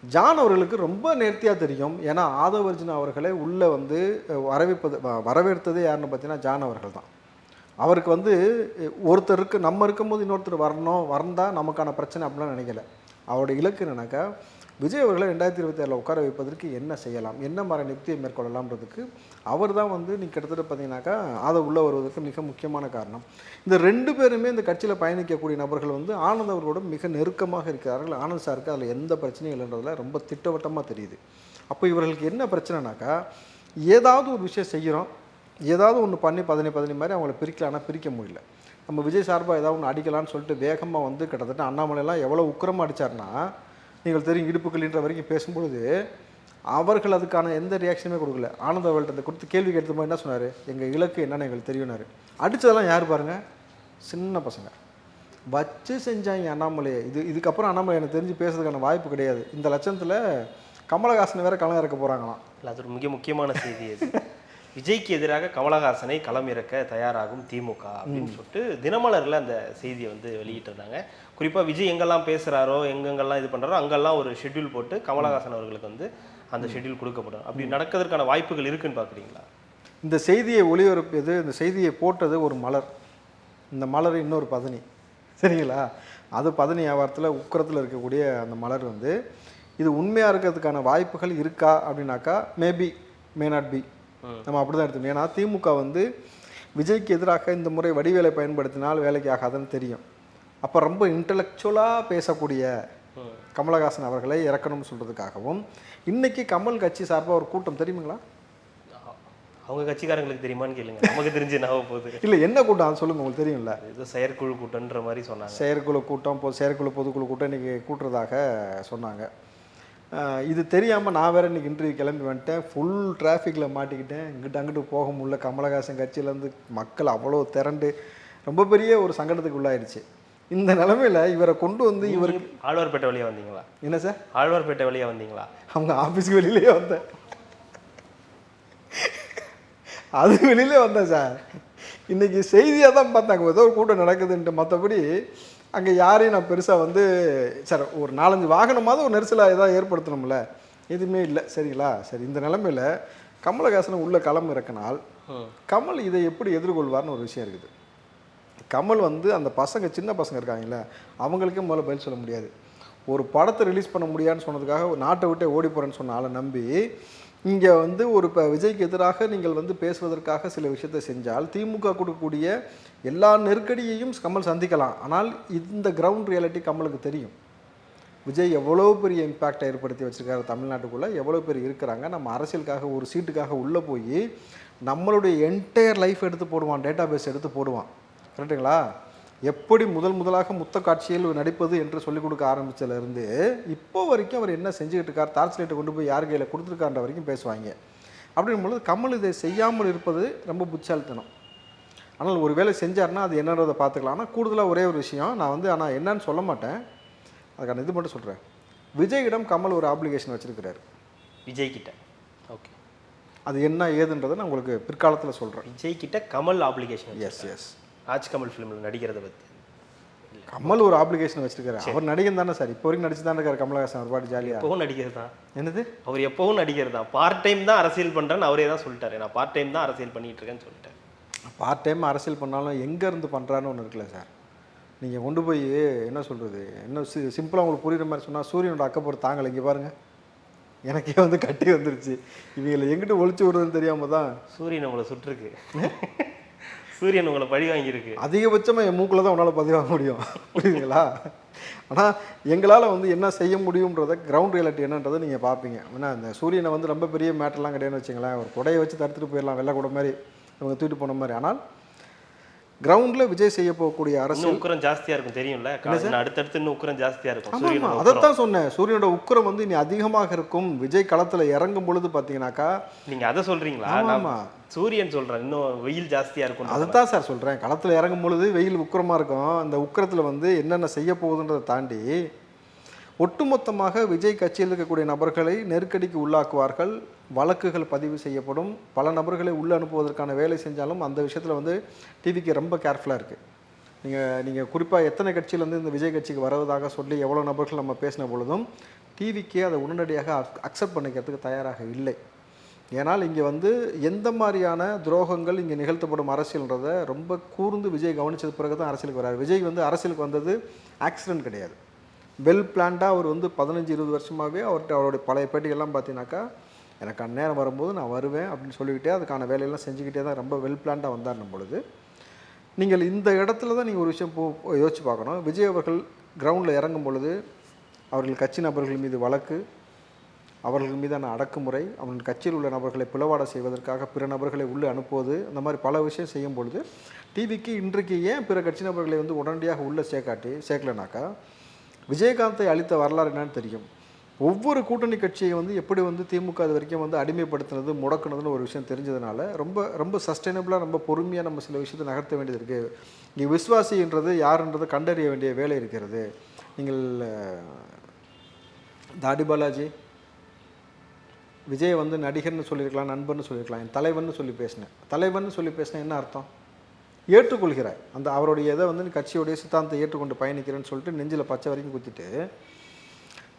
ஜான் அவர்களுக்கு ரொம்ப நேர்த்தியாக தெரியும். ஏன்னா ஆதவர்ஜுன் அவர்களை உள்ளே வந்து வரவேற்பது வ- வரவேற்றதே யாருன்னு பார்த்தீங்கன்னா ஜான் அவர்கள் தான். அவருக்கு வந்து ஒருத்தருக்கு நம்ம இருக்கும்போது இன்னொருத்தர் வரணும் வரந்தால் நமக்கான பிரச்சனை அப்படிலாம் நினைக்கல. அவருடைய இலக்கு என்னன்னாக்கா விஜய் அவர்களை ரெண்டாயிரத்தி இருபத்தி ஏழில் உட்கார வைப்பதற்கு என்ன செய்யலாம் என்ன மாதிரி யுக்தியை மேற்கொள்ளலாம்ன்றதுக்கு அவர் தான் வந்து நீ கிட்டத்தட்ட பார்த்தீங்கன்னாக்கா அதை உள்ளே வருவதற்கு மிக முக்கியமான காரணம். இந்த ரெண்டு பேருமே இந்த கட்சியில் பயணிக்கக்கூடிய நபர்கள் வந்து ஆனந்த் அவர்களோட மிக நெருக்கமாக இருக்கிறார்கள். ஆனந்த் சாருக்கு அதில் எந்த பிரச்சனையும் இல்லைன்றதுல ரொம்ப திட்டவட்டமாக தெரியுது. அப்போ இவர்களுக்கு என்ன பிரச்சனைனாக்கா ஏதாவது ஒரு விஷயம் செய்கிறோம் ஏதாவது ஒன்று பண்ணி பதினி பதினி மாதிரி அவங்கள பிரிக்கலாம்னா பிரிக்க முடியல. நம்ம விஜய் சார்பாக ஏதாவது ஒன்று அடிக்கலாம்னு சொல்லிட்டு வேகமாக வந்து கிட்டத்தட்ட அண்ணாமலைலாம் எவ்வளோ உக்கிரமாக அடிச்சாருன்னா நீங்கள் தெரியும் இடுப்பு கிளின்ற வரைக்கும் பேசும்பொழுது அவர்கள் அதுக்கான எந்த ரியாக்ஷனுமே கொடுக்கல. ஆனந்த அவர்கள்ட்ட கொடுத்து கேள்வி கேட்டது என்ன சொன்னார்? எங்கள் இலக்கு என்னன்னு எங்களுக்கு தெரியும்னாரு. அடித்ததெல்லாம் யார் பாருங்க? சின்ன பசங்க. வச்சு செஞ்சாங்க அண்ணாமலையை இது இதுக்கப்புறம் அண்ணாமலை எனக்கு தெரிஞ்சு பேசுறதுக்கான வாய்ப்பு கிடையாது. இந்த லட்சத்தில் கமலஹாசன் வேற களம் இறக்க போகிறாங்களாம் அது ஒரு மிக முக்கியமான செய்தி விஜய்க்கு எதிராக கமலஹாசனை களம் இறக்க தயாராகும் திமுக அப்படின்னு சொல்லிட்டு தினமலர்ல அந்த செய்தியை வந்து வெளியிட்டிருந்தாங்க. குறிப்பா விஜய் எங்கெல்லாம் பேசுறாரோ எங்கெங்கெல்லாம் இது பண்றாரோ அங்கெல்லாம் ஒரு ஷெட்யூல் போட்டு கமலஹாசன் அவர்களுக்கு வந்து அந்த ஷெட்யூல் கொடுக்கப்படும். அப்படி நடக்கிறதுக்கான வாய்ப்புகள் இருக்குன்னு பாக்குறீங்களா இந்த செய்தியை ஒளிபரப்பியது இந்த செய்தியை போட்டது ஒரு மலர். இந்த மலர் இன்னொரு பதனி. சரிங்களா? அது பதனி வியாபாரத்தில் உக்கரத்தில் இருக்கக்கூடிய அந்த மலர் வந்து இது உண்மையாக இருக்கிறதுக்கான வாய்ப்புகள் இருக்கா அப்படின்னாக்கா மேபி மே நாட் பி நம்ம அப்படி தான் எடுத்துக்கணும். ஏன்னா திமுக வந்து விஜய்க்கு எதிராக இந்த முறை வடிவேலை பயன்படுத்தினால் வேலைக்கு ஆகாதுன்னு தெரியும். அப்போ ரொம்ப இன்டலெக்சுவலாக பேசக்கூடிய கமலஹாசன் அவர்களை இறக்கணும்னு சொல்கிறதுக்காகவும் இன்னைக்கு கமல் கட்சி சார்பாக ஒரு கூட்டம் தெரியுங்களா? அவங்க கட்சிக்காரங்களுக்கு தெரியுமான்னு கேளுங்க. நமக்கு தெரிஞ்சு என்ன போகுது? இல்லை என்ன கூட்டம்? அது சொல்லுங்கள் உங்களுக்கு தெரியும்ல. ஏதோ செயற்குழு கூட்டன்ற மாதிரி சொன்னாங்க. செயற்குழு கூட்டம் பொ செயற்குழு பொதுக்குழு கூட்டம் இன்றைக்கி கூட்டுறதாக சொன்னாங்க. இது தெரியாமல் நான் வேறு இன்றைக்கி இன்டர்வியூ கிளம்பி வந்துட்டேன். ஃபுல் டிராஃபிக்கில் மாட்டிக்கிட்டேன். இங்கிட்டு அங்கிட்டு போக முடியல. கமலஹாசன் கட்சியிலேருந்து மக்கள் அவ்வளோ திரண்டு. ரொம்ப பெரிய ஒரு சங்கடத்துக்கு உள்ளாயிருச்சு. இந்த நிலமையில இவரை கொண்டு வந்து இவர் நீங்க ஆழ்வார்பேட்டை வழியா வந்தீங்களா? என்ன சார்? ஆழ்வார்பேட்டை வழியா வந்தீங்களா? அவங்க ஆஃபீஸ்க்கு வெளியிலே வந்தேன். அது வெளியிலே வந்தேன் சார். இன்னைக்கு செய்தியாக தான் பார்த்தாங்க. ஏதோ ஒரு கூட்டம் நடக்குதுன்ட்டு மற்றபடி அங்கே யாரையும் நான் பெருசாக வந்து சார் ஒரு நாலஞ்சு வாகனமாவது ஒரு நெரிசலாக ஏதாவது ஏற்படுத்தணும்ல? எதுவுமே இல்லை. சரிங்களா? சரி இந்த நிலமையில கமலஹாசனை உள்ள களம் இறக்கினால். கமல் இதை எப்படி எதிர்கொள்வார்னு ஒரு விஷயம் இருக்குது. கமல் வந்து அந்த பசங்க சின்ன பசங்க இருக்காங்கல்ல அவங்களுக்கே முதல்ல பதில் சொல்ல முடியாது. ஒரு படத்தை ரிலீஸ் பண்ண முடியாதுன்னு சொன்னதுக்காக ஒரு நாட்டை விட்டே ஓடி போகிறேன்னு சொன்ன ஆளை நம்பி இங்கே வந்து ஒரு இப்போ விஜய்க்கு எதிராக நீங்கள் வந்து பேசுவதற்காக சில விஷயத்தை செஞ்சால் திமுக கொடுக்கக்கூடிய எல்லா நெருக்கடியையும் கமல் சந்திக்கலாம். ஆனால் இந்த கிரவுண்ட் ரியாலிட்டி கமலுக்கு தெரியும். விஜய் எவ்வளோ பெரிய இம்பேக்டை ஏற்படுத்தி வச்சுருக்காரு தமிழ்நாட்டுக்குள்ளே எவ்வளோ பேர் இருக்கிறாங்க. நம்ம அரசியலுக்காக ஒரு சீட்டுக்காக உள்ளே போய் நம்மளுடைய என்டையர் லைஃப் எடுத்து போடுவான் டேட்டா பேஸ் எடுத்து போடுவான். கரெக்டுங்களா எப்படி முதல் முதலாக முத்த காட்சியில் நடிப்பது என்று சொல்லிக் கொடுக்க ஆரம்பிச்சதுலேருந்து இப்போ வரைக்கும் அவர் என்ன செஞ்சுக்கிட்டு இருக்கார் டார்ச் லைட்டை கொண்டு போய் யார் கையில் கொடுத்துருக்கான்ற வரைக்கும் பேசுவாங்க. அப்படிங்கும்பொழுது கமல் இதை செய்யாமல் இருப்பது ரொம்ப புச்சாலித்தனம் ஆனால் ஒரு வேளை செஞ்சார்னா அது என்னன்றதை பார்த்துக்கலாம். ஆனால் கூடுதலாக ஒரே ஒரு விஷயம் நான் வந்து ஆனால் என்னன்னு சொல்ல மாட்டேன். அதுக்கான இது மட்டும் சொல்கிறேன் விஜயிடம் கமல் ஒரு ஆப்ளிகேஷன் வச்சிருக்கிறாரு. விஜய் கிட்ட ஓகே. அது என்ன ஏதுன்றதை நான் உங்களுக்கு பிற்காலத்தில் சொல்கிறேன் விஜய் கிட்ட Kamal application S S Raj Kamal ஃபிலிமில் நடிக்கிறத பற்றி கமல் ஒரு ஆப்ளிகேஷன் வச்சிருக்காரு. அவர் நடிகன் தானே சார். இப்போ வரைக்கும் நடிச்சு தான் இருக்காரு கமலஹாசன். ஒரு பாட்டு ஜாலியாக எப்பவும் நடிகர் தான். என்னது? அவர் எப்பவும் நடிகர் தான். பார்ட் டைம் தான் அரசியல் பண்றேன்னு அவரே தான் சொல்லிட்டாரு. நான் பார்ட் டைம் தான் அரசியல் பண்ணிட்டு இருக்கேன்னு சொல்லிட்டாரு. பார்ட் டைம் அரசியல் பண்ணாலும் எங்கே இருந்து பண்ணுறான்னு ஒன்று இருக்குல்ல சார். நீங்கள் கொண்டு போய் என்ன சொல்கிறது என்ன சி சிம்பிளாக உங்களுக்கு புரியுற மாதிரி சொன்னால் சூரியனோட அக்கப்போர் தாங்கலை. இங்கே பாருங்கள் எனக்கே வந்து கட்டி வந்துருச்சு. இவங்களை எங்கிட்ட ஒழிச்சு விடுறதுன்னு தெரியாம தான் சூரியன் உங்களை சுட்டிருக்கு. சூரியன் உங்களை பழி வாங்கியிருக்கு. அதிகபட்சமாக என் மூக்கில் தான் உன்னால் பதிவாக முடியும். புரியுதுங்களா? ஆனால் எங்களால் வந்து என்ன செய்ய முடியுன்றத கிரவுண்ட் ரியாலிட்டி என்னன்றதை நீங்கள் பார்ப்பீங்க. ஏன்னா இந்த சூரியனை வந்து ரொம்ப பெரிய மேட்டர்லாம் கிடையாதுன்னு வச்சுங்களேன் ஒரு குடையை வச்சு தடுத்துட்டு போயிடலாம் வெள்ளை கூட மாதிரி. இவங்க தூக்கிட்டு போன மாதிரி. ஆனால் கிரவுண்டில் விஜய் செய்ய போகக்கூடிய அரசு உக்கரம் ஜாஸ்தியா இருக்கும் தெரியும்ல? அடுத்தடுத்து இன்னும் உக்கரம் ஜாஸ்தியா இருக்கும். உக்கிரம். அதைத்தான் சொன்னேன். சூரியனோட உக்கிரம் வந்து இனி அதிகமாக இருக்கும். விஜய் களத்தில் இறங்கும் பொழுது பார்த்தீங்கன்னாக்கா நீங்க அதை சொல்றீங்களா? ஆமா. சூரியன் சொல்றேன். இன்னும் வெயில் ஜாஸ்தியா இருக்கும் அதுதான் சார் சொல்கிறேன் களத்தில் இறங்கும் பொழுது வெயில் உக்கிரமாக இருக்கும். அந்த உக்கிரத்தில் வந்து என்னென்ன செய்ய போகுதுன்றதை தாண்டி ஒட்டுமொத்தமாக விஜய் கட்சியில் இருக்கக்கூடிய நபர்களை நெருக்கடிக்கு உள்ளாக்குவார்கள். வழக்குகள் பதிவு செய்யப்படும். பல நபர்களை உள்ளே அனுப்புவதற்கான வேலை செஞ்சாலும் அந்த விஷயத்தில் வந்து டிவிக்கு ரொம்ப கேர்ஃபுல்லாக இருக்குது நீங்கள் நீங்கள் குறிப்பாக எத்தனை கட்சியிலேருந்து இந்த விஜய் கட்சிக்கு வருவதாக சொல்லி எவ்வளோ நபர்கள் நம்ம பேசின பொழுதும் டிவிக்கே அதை உடனடியாக அக்செப்ட் பண்ணிக்கிறதுக்கு தயாராக இல்லை. ஏனால் இங்கே வந்து எந்த மாதிரியான துரோகங்கள் இங்கே நிகழ்த்தப்படும் அரசியல்ன்றதை ரொம்ப கூர்ந்து விஜய் கவனிச்சது பிறகு தான் அரசியலுக்கு வராரு. விஜய் வந்து அரசியலுக்கு வந்தது ஆக்சிடென்ட் கிடையாது. வெல் பிளான்டாக அவர் வந்து பதினஞ்சு இருபது வருஷமாகவே அவர்கிட்ட அவருடைய பழைய பேட்டிகள்லாம் பார்த்தீங்கன்னாக்கா எனக்கு அந்நேரம் வரும்போது நான் வருவேன் அப்படின்னு சொல்லிக்கிட்டே அதுக்கான வேலையெல்லாம் செஞ்சுக்கிட்டே தான் ரொம்ப வெல் பிளான்டாக வந்தார்னும் பொழுது. நீங்கள் இந்த இடத்துல தான் நீங்கள் ஒரு விஷயம் போ யோசிச்சு பார்க்கணும். விஜய் அவர்கள் கிரவுண்டில் இறங்கும் பொழுது அவர்கள் கட்சி நபர்கள் மீது வழக்கு அவர்கள் மீதான அடக்குமுறை அவன் கட்சியில் உள்ள நபர்களை பிளவாட செய்வதற்காக பிற நபர்களை உள்ளே அனுப்புவது அந்த மாதிரி பல விஷயம் செய்யும் பொழுது டிவிக்கு இன்றைக்கு ஏன் பிற கட்சி நபர்களை வந்து உடனடியாக உள்ளே சேர்க்காட்டி சேர்க்கலனாக்கா விஜயகாந்தை அளித்த வரலாறு என்னன்னு தெரியும். ஒவ்வொரு கூட்டணி கட்சியை வந்து எப்படி வந்து திமுக அது வரைக்கும் வந்து அடிமைப்படுத்தினது முடக்கினதுன்னு ஒரு விஷயம் தெரிஞ்சதுனால ரொம்ப ரொம்ப சஸ்டைனபிளாக ரொம்ப பொறுமையாக நம்ம சில விஷயத்தை நகர்த்த வேண்டியது இருக்குது இங்கே விஸ்வாசின்றது யாருன்றதை கண்டறிய வேண்டிய வேலை இருக்கிறது. நீங்கள் தாடி பாலாஜி விஜய் வந்து நடிகர்னு சொல்லியிருக்கலாம் நண்பர்னு சொல்லியிருக்கலாம் என் தலைவன் சொல்லி பேசினேன். தலைவன் சொல்லி பேசினேன் என்ன அர்த்தம்? ஏற்றுக்கொள்கிறாய். அந்த அவருடைய இதை வந்து நீ கட்சியுடைய சித்தாந்தத்தை ஏற்றுக்கொண்டு பயணிக்கிறேன்னு சொல்லிட்டு நெஞ்சில் பச்சை வரைக்கும் குத்திட்டு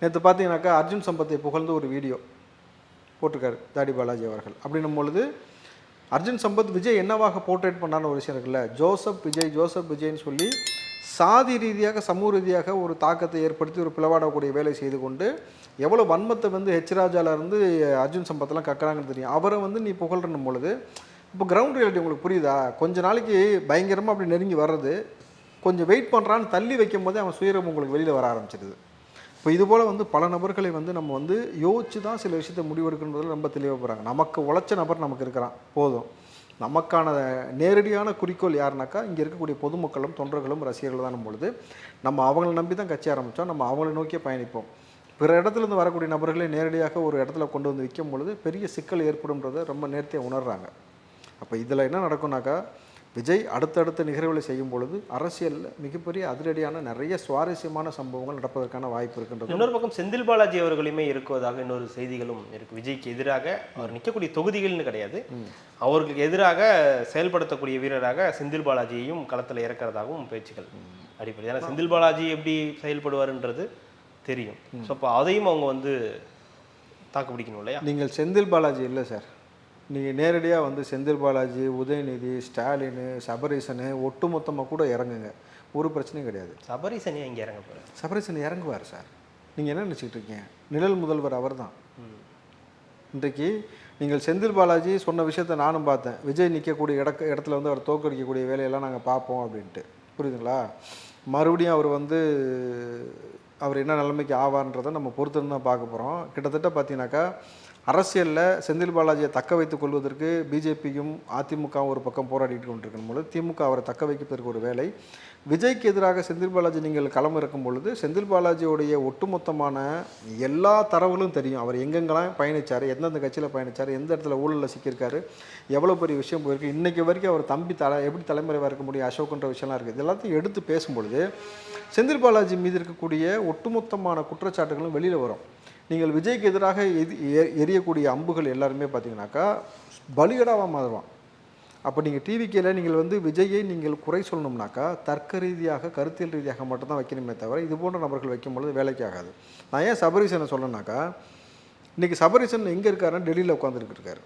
நேற்று பார்த்தீங்கன்னாக்கா அர்ஜுன் சம்பத்தை புகழ்ந்து ஒரு வீடியோ போட்டிருக்காரு தாடி பாலாஜி அவர்கள். அப்படின்னும் பொழுது அர்ஜுன் சம்பத் விஜய் என்னவாக போர்ட்ரேட் பண்ணான்னு ஒரு விஷயம் இருக்குல்ல ஜோசப் விஜய் ஜோசப் விஜய்னு சொல்லி சாதி ரீதியாக சமூக ரீதியாக ஒரு தாக்கத்தை ஏற்படுத்தி ஒரு பிளவாடக்கூடிய வேலை செய்து கொண்டு எவ்வளோ வன்மத்தை வந்து ஹெச் ராஜால இருந்து அர்ஜுன் சம்பத்தெல்லாம் கக்குறாங்கன்னு தெரியும். அவரை வந்து நீ புகழ்றணும் பொழுது இப்போ கிரவுண்ட் ரியாலிட்டி உங்களுக்கு புரியுதா? கொஞ்ச நாளைக்கு பயங்கரமாக அப்படி நெருங்கி வர்றது கொஞ்சம் வெயிட் பண்ணுறான்னு தள்ளி வைக்கும் போதே அவன் சுயரம் உங்களுக்கு வெளியில் வர ஆரம்பிச்சிடுது இப்போ இது போல் வந்து பல நபர்களை வந்து நம்ம வந்து யோசிச்சு தான் சில விஷயத்தை முடிவெடுக்கணுன்றதில் ரொம்ப தெளிவாக போகிறாங்க நமக்கு உழைச்ச நபர் நமக்கு இருக்கிறான். போதும். நமக்கான நேரடியான குறிக்கோள் யாருனாக்கா இங்கே இருக்கக்கூடிய பொதுமக்களும் தொண்டர்களும் ரசிகர்கள் தான் பொழுது நம்ம அவங்கள நம்பி தான் கட்சி ஆரம்பித்தோம் நம்ம அவங்கள நோக்கியே பயணிப்போம். பிற இடத்துலேருந்து வரக்கூடிய நபர்களை நேரடியாக ஒரு இடத்துல கொண்டு வந்து விற்கும் பொழுது பெரிய சிக்கல் ஏற்படும்ன்றதை ரொம்ப நேர்த்தியாக உணர்றாங்க. அப்போ இதில் என்ன நடக்கும்னாக்கா விஜய் அடுத்தடுத்த நிகழ்வுகளை செய்யும் பொழுது அரசியலில் மிகப்பெரிய அதிரடியான நிறைய சுவாரஸ்யமான சம்பவங்கள் நடப்பதற்கான வாய்ப்பு இருக்கின்றது. இன்னொரு பக்கம் செந்தில் பாலாஜி அவர்களுமே இருக்குவதாக இன்னொரு செய்திகளும் இருக்கு. விஜய்க்கு எதிராக அவர் நிற்கக்கூடிய தொகுதிகள்னு கிடையாது. அவர்களுக்கு எதிராக செயல்படுத்தக்கூடிய வீரராக செந்தில் பாலாஜியையும் களத்தில் இறக்கிறதாகவும் பேச்சுக்கள் அடிப்படை ஏன்னா செந்தில் பாலாஜி எப்படி செயல்படுவாருன்றது தெரியும். ஸோ அப்போ அதையும் அவங்க வந்து தாக்கு பிடிக்கணும் இல்லையா? நீங்கள் செந்தில் பாலாஜி இல்லை சார். நீங்கள் நேரடியாக வந்து செந்தில் பாலாஜி உதயநிதி ஸ்டாலின் சபரீசனு ஒட்டுமொத்தமாக கூட இறங்குங்க. ஒரு பிரச்சனையும் கிடையாது. சபரிசனியா இங்கே இறங்க போகிறேன் சபரீசன் இறங்குவார் சார். நீங்கள் என்ன நினச்சிக்கிட்டு இருக்கீங்க? நிழல் முதல்வர் அவர்தான். இன்றைக்கு நீங்கள் செந்தில் பாலாஜி சொன்ன விஷயத்தை நானும் பார்த்தேன். விஜய் நிற்கக்கூடிய இடக்க இடத்துல வந்து அவர் தோக்கடிக்கக்கூடிய வேலையெல்லாம் நாங்கள் பார்ப்போம் அப்படின்ட்டு. புரியுதுங்களா? மறுபடியும் அவர் வந்து அவர் என்ன நிலைமைக்கு ஆவார்ன்றதை நம்ம பொறுத்திருந்து தான் பார்க்க போகிறோம் கிட்டத்தட்ட பார்த்தீங்கன்னாக்கா அரசியலில் செந்தில் பாலாஜியை தக்க வைத்துக் கொள்வதற்கு பிஜேபியும் அதிமுகவும் ஒரு பக்கம் போராடிட்டு கொண்டிருக்கும் பொழுது திமுக அவரை தக்க வைப்பதற்கு ஒரு வேலை. விஜய்க்கு எதிராக செந்தில் பாலாஜி நீங்கள் களம் இருக்கும் பொழுது செந்தில் பாலாஜியோடைய ஒட்டுமொத்தமான எல்லா தரவுகளும் தெரியும். அவர் எங்கெங்கெல்லாம் பயணிச்சார் எந்தெந்த கட்சியில் பயணிச்சார் எந்த இடத்துல ஊழலில் சிக்கியிருக்காரு எவ்வளோ பெரிய விஷயம் போயிருக்கு இன்றைக்கி வரைக்கும் அவர் தம்பி தலை எப்படி தலைமுறைவாக இருக்க முடியும் அசோக்ன்ற விஷயம்லாம் இருக்குது. இது எல்லாத்தையும் எடுத்து பேசும்பொழுது செந்தில் பாலாஜி மீது இருக்கக்கூடிய ஒட்டுமொத்தமான குற்றச்சாட்டுகளும் வெளியில் வரும். நீங்கள் விஜய்க்கு எதிராக எதி எரியக்கூடிய அம்புகள் எல்லாருமே பார்த்தீங்கன்னாக்கா பலிகடாவாக மாறுவான். அப்போ நீங்கள் டிவிக்கில் நீங்கள் வந்து விஜயை நீங்கள் குறை சொல்லணும்னாக்கா தர்க்க ரீதியாக கருத்தியல் ரீதியாக மட்டும்தான் வைக்கணுமே தவிர இது போன்ற நபர்கள் வைக்கும் பொழுது வேலைக்கு ஆகாது நான் ஏன் சபரீசனை சொல்லணும்னாக்கா இன்றைக்கி சபரீசன் எங்கே இருக்காருன்னா டெல்லியில் உட்காந்துருக்கு இருக்காரு.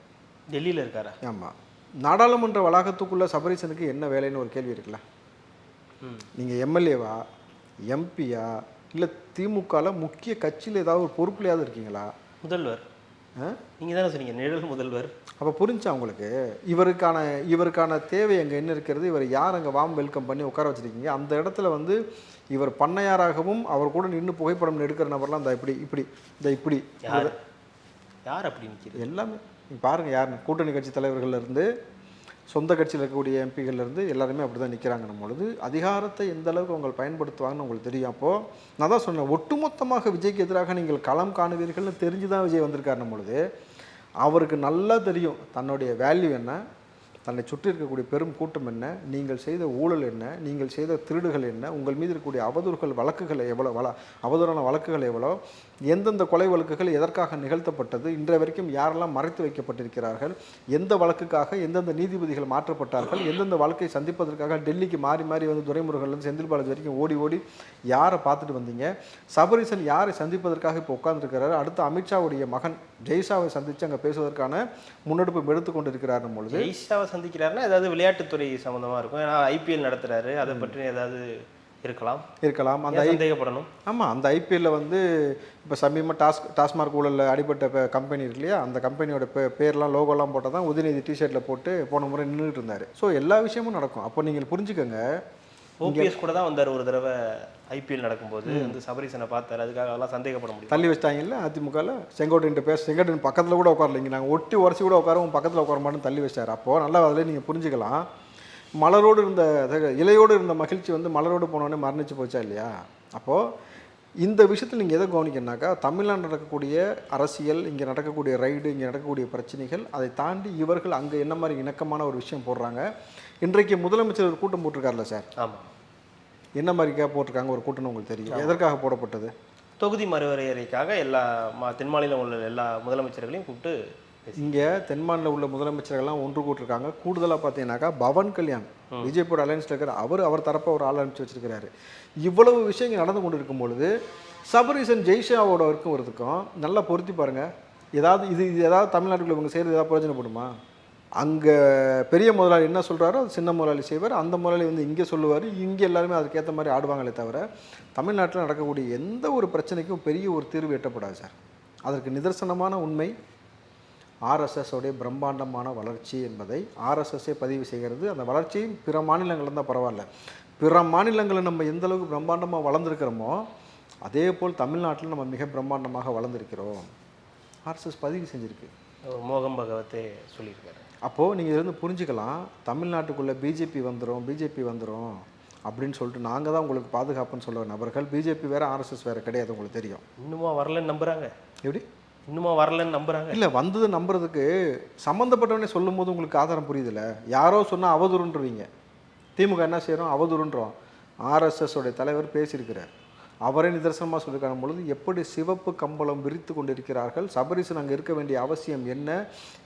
டெல்லியில் இருக்காரா? ஆமாம் நாடாளுமன்ற வளாகத்துக்குள்ளே சபரீசனுக்கு என்ன வேலைன்னு ஒரு கேள்வி இருக்குல்ல? ம். நீங்கள் எம்எல்ஏவா எம்பியா இல்லை திமுகவில் முக்கிய கட்சியில் ஏதாவது ஒரு பொறுப்புலையாவது இருக்கீங்களா? முதல்வர். நீங்கள் தானே சொன்னீங்க நிழல் முதல்வர். அப்போ புரிஞ்சா உங்களுக்கு? இவருக்கான இவருக்கான தேவை அங்கே என்ன இருக்கிறது? இவர் யார் அங்கே வாம் வெல்கம் பண்ணி உட்கார வச்சிருக்கீங்க? அந்த இடத்துல வந்து இவர் பண்ணையாராகவும் அவர் கூட நின்று புகைப்படம் எடுக்கிற நபர்லாம் இந்த இப்படி இப்படி இந்த இப்படி. யார்? யார் அப்படி நிற்கிறது எல்லாமே. நீங்க பாருங்க யாருன்னு கூட்டணி கட்சி தலைவர்கள்ல இருந்து சொந்த கட்சியில் இருக்கக்கூடிய எம்பிகள்லேருந்து எல்லாருமே அப்படி தான் நிற்கிறாங்கன்னும் பொழுது. அதிகாரத்தை எந்த அளவுக்கு அவங்க பயன்படுத்துவாங்கன்னு உங்களுக்கு தெரியும். அப்போது நான் தான் சொன்னேன் ஒட்டுமொத்தமாக விஜய்க்கு எதிராக நீங்கள் களம் காணுவீர்கள்னு தெரிஞ்சு தான் விஜய் வந்திருக்காருன்னும் பொழுது. அவருக்கு நல்லா தெரியும் தன்னுடைய வேல்யூ என்ன தன்னை சுற்றி இருக்கக்கூடிய பெரும் கூட்டம் என்ன நீங்கள் செய்த ஊழல் என்ன நீங்கள் செய்த திருடுகள் என்ன உங்கள் மீது இருக்கக்கூடிய அவதூறுகள் வழக்குகள் எவ்வளோ வள அவதூறான வழக்குகள் எவ்வளோ எந்தெந்த கொலை வழக்குகள் எதற்காக நிகழ்த்தப்பட்டது இன்றைய வரைக்கும் யாரெல்லாம் மறைத்து வைக்கப்பட்டிருக்கிறார்கள் எந்த வழக்குக்காக எந்தெந்த நீதிபதிகள் மாற்றப்பட்டார்கள் எந்தெந்த வழக்கை சந்திப்பதற்காக டெல்லிக்கு மாறி மாறி வந்து துரைமுருகன்லேருந்து செந்தில் பாலாஜி வரைக்கும் ஓடி ஓடி யாரை பார்த்துட்டு வந்தீங்க? சபரீசன் யாரை சந்திப்பதற்காக இப்போ உட்கார்ந்துருக்கிறாரு? அடுத்து அமித்ஷாவுடைய மகன் ஜெய்ஷாவை சந்தித்து அங்கே பேசுவதற்கான முன்னெடுப்பு எடுத்து கொண்டிருக்கிறார் பொழுது. ஜெய்ஷாவை சந்திக்கிறாருன்னா ஏதாவது விளையாட்டுத்துறை சம்மந்தமாக இருக்கும். ஏன்னா ஐபிஎல் நடத்துறாரு. அதை பற்றி ஏதாவது இருக்கலாம். இருக்கலாம். அந்த சந்தேகப்படணும்? ஆமாம் அந்த ஐபிஎல்ல வந்து இப்போ சமீபமாக டாஸ் டாஸ்மார்க் ஊழலில் அடிபட்ட கம்பெனி இருக்கு இல்லையா? அந்த கம்பெனியோட பே பேர்லாம் லோகோலாம் போட்டால் தான் உதயநிதி டிஷர்ட்டில் போட்டு போன முறை நின்றுட்டு இருந்தார் ஸோ எல்லா விஷயமும் நடக்கும். அப்போ நீங்கள் புரிஞ்சுக்கங்க. ஓபிஎஸ் கூட தான் வந்தார் ஒரு தடவை ஐபிஎல் நடக்கும்போது. வந்து சபரிசனை பார்த்தாரு. அதுக்காக அதெல்லாம் சந்தேகப்பட முடியும்? தள்ளி வச்சிட்டாங்கல்ல அதிமுகவில் செங்கோட்டையன் பேச செங்கோட்டையன் பக்கத்தில் கூட உட்காரல இங்கே நாங்கள் ஒட்டி உரசி கூட உட்காரவும் பக்கத்தில் உட்கார மாட்டோம் தள்ளி வச்சிட்டார் அப்போது நல்லா அதில் நீங்கள் புரிஞ்சுக்கலாம். மலரோடு இருந்த இலையோடு இருந்த மகிழ்ச்சி வந்து மலரோடு போனோடனே மரணிச்சு போச்சா இல்லையா? அப்போது இந்த விஷயத்தில் நீங்கள் எதை கவனிக்கணும்னாக்கா தமிழ்நாடு நடக்கக்கூடிய அரசியல் இங்கே நடக்கக்கூடிய ரைடு இங்கே நடக்கக்கூடிய பிரச்சனைகள் அதை தாண்டி இவர்கள் அங்கே என்ன மாதிரி இணக்கமான ஒரு விஷயம் போடுறாங்க? இன்றைக்கு முதலமைச்சர் ஒரு கூட்டம் போட்டிருக்காருல்ல சார்? ஆமாம் என்ன மாதிரிக்கா போட்டிருக்காங்க ஒரு கூட்டம்னு உங்களுக்கு தெரியும். எதற்காக போடப்பட்டது? தொகுதி மறுவரையறைக்காக எல்லா தென் மாநிலம் உள்ள எல்லா முதலமைச்சர்களையும் கூப்பிட்டு இங்கே தென் மாநில உள்ள முதலமைச்சர்கள்லாம் ஒன்று கூட்டிருக்காங்க. கூடுதலாக பார்த்தீங்கன்னாக்கா பவன் கல்யாண் பிஜேபியோட அலையன்ஸில் இருக்கிற அவர் அவர் தரப்ப ஒரு ஆள் அனுப்பிச்சு வச்சிருக்கிறாரு. இவ்வளவு விஷயங்கள் நடந்து கொண்டு இருக்கும் பொழுது சபரீசன் ஜெய்ஷாவோட வரைக்கும் வரதுக்கும் நல்லா பொருத்தி பாருங்க. ஏதாவது இது இது ஏதாவது தமிழ்நாட்டுக்குள்ள இவங்க செய்கிறது ஏதாவது பிரயோஜனப்படுமா அங்கே பெரிய முதலாளி என்ன சொல்கிறாரோ அது சின்ன முதலாளி செய்வார். அந்த முதலாளி வந்து இங்கே சொல்லுவார். இங்கே எல்லாருமே அதுக்கேற்ற மாதிரி ஆடுவாங்களே தவிர தமிழ்நாட்டில் நடக்கக்கூடிய எந்த ஒரு பிரச்சனைக்கும் பெரிய ஒரு தீர்வு எட்டப்படாது சார். அதற்கு நிதர்சனமான உண்மை ஆர்எஸ்எஸ் உடைய பிரம்மாண்டமான வளர்ச்சி என்பதை ஆர்எஸ்எஸ்ஸே பதிவு செய்கிறது. அந்த வளர்ச்சி பிற மாநிலங்கள் இருந்தால் பரவாயில்ல. பிற மாநிலங்களில் நம்ம எந்த அளவுக்கு பிரம்மாண்டமாக வளர்ந்துருக்கிறோமோ அதே போல் தமிழ்நாட்டில் நம்ம மிக பிரம்மாண்டமாக வளர்ந்துருக்கிறோம். ஆர்எஸ்எஸ் பதிவு செஞ்சுருக்கு. மோகன் பகவத்தே சொல்லியிருக்காரு. அப்போது நீங்கள் இருந்து புரிஞ்சுக்கலாம் தமிழ்நாட்டுக்குள்ளே பிஜேபி வந்துடும் பிஜேபி வந்துடும் அப்படின்னு சொல்லிட்டு நாங்கள் தான் உங்களுக்கு பாதுகாப்புன்னு சொல்ல நபர்கள். பிஜேபி வேறு ஆர்எஸ்எஸ் வேறு கிடையாது உங்களுக்கு தெரியும். இன்னுமா வரலன்னு நம்புறாங்க. எப்படி? இன்னுமா வரலன்னு நம்புறாங்க? இல்லை வந்தது நம்புறதுக்கு சம்மந்தப்பட்டவனே சொல்லும் போது உங்களுக்கு ஆதாரம் புரியுதுல்ல? யாரோ சொன்னால் அவதூறுன்றவீங்க. திமுக என்ன செய்கிறோம் அவதூறுன்றோம். ஆர்எஸ்எஸ் உடைய தலைவர் பேசியிருக்கிறார். அவரே நிதர்சனமாக சொல்லியிருக்காங்க பொழுது எப்படி சிவப்பு கம்பளம் விரித்து கொண்டிருக்கிறார்கள்? சபரிசன் அங்கே இருக்க வேண்டிய அவசியம் என்ன?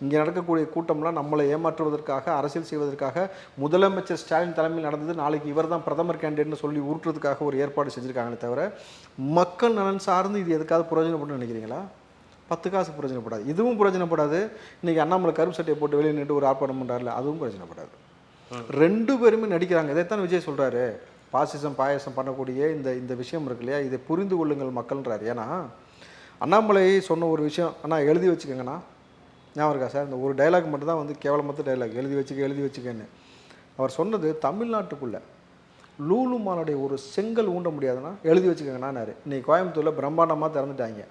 இங்கே நடக்கக்கூடிய கூட்டம்லாம் நம்மளை ஏமாற்றுவதற்காக அரசியல் செய்வதற்காக முதலமைச்சர் ஸ்டாலின் தலைமையில் நடந்தது நாளைக்கு இவர் தான் பிரதமர் கேண்டிடேட்னு சொல்லி உருட்டுறதுக்காக ஒரு ஏற்பாடு செஞ்சுருக்காங்களே தவிர மக்கள் நலன் சார்ந்து இது எதுக்காவது பிரயோஜனப்படும் நினைக்கிறீங்களா? பத்து காசு பிரயோஜனப்படாது. இதுவும் பிரயோஜனப்படாது. இன்றைக்கி அண்ணாமலை கருப்பு சட்டையை போட்டு வெளியே நின்று ஒரு ஆர்ப்பாட்டம் பண்ணுறாருல அதுவும் பிரயோஜனப்படாது. ரெண்டு பேருமே நடிக்கிறாங்க. இதைத்தான் விஜய் சொல்கிறாரு பாசிசம் பாயசம் பண்ணக்கூடிய இந்த இந்த விஷயம் இருக்கு இல்லையா? இதை புரிந்து கொள்ளுங்கள் மக்கள்ன்றாரு. ஏன்னா அண்ணாமலை சொன்ன ஒரு விஷயம் அண்ணா எழுதி வச்சுக்கோங்கண்ணா. ஞாபகம் இருக்கா சார்? இந்த ஒரு டைலாக் மட்டும் தான் வந்து கேவலமற்ற டைலாக் எழுதி வச்சுக்க எழுதி வச்சுக்கன்னு. அவர் சொன்னது தமிழ்நாட்டுக்குள்ளே லூலு மாலுடைய ஒரு செங்கல் ஊண்ட முடியாதுன்னா எழுதி வச்சுக்கோங்கண்ணாரு இன்னைக்கு கோயம்புத்தூரில் பிரம்மாண்டமாக திறந்துட்டாங்க.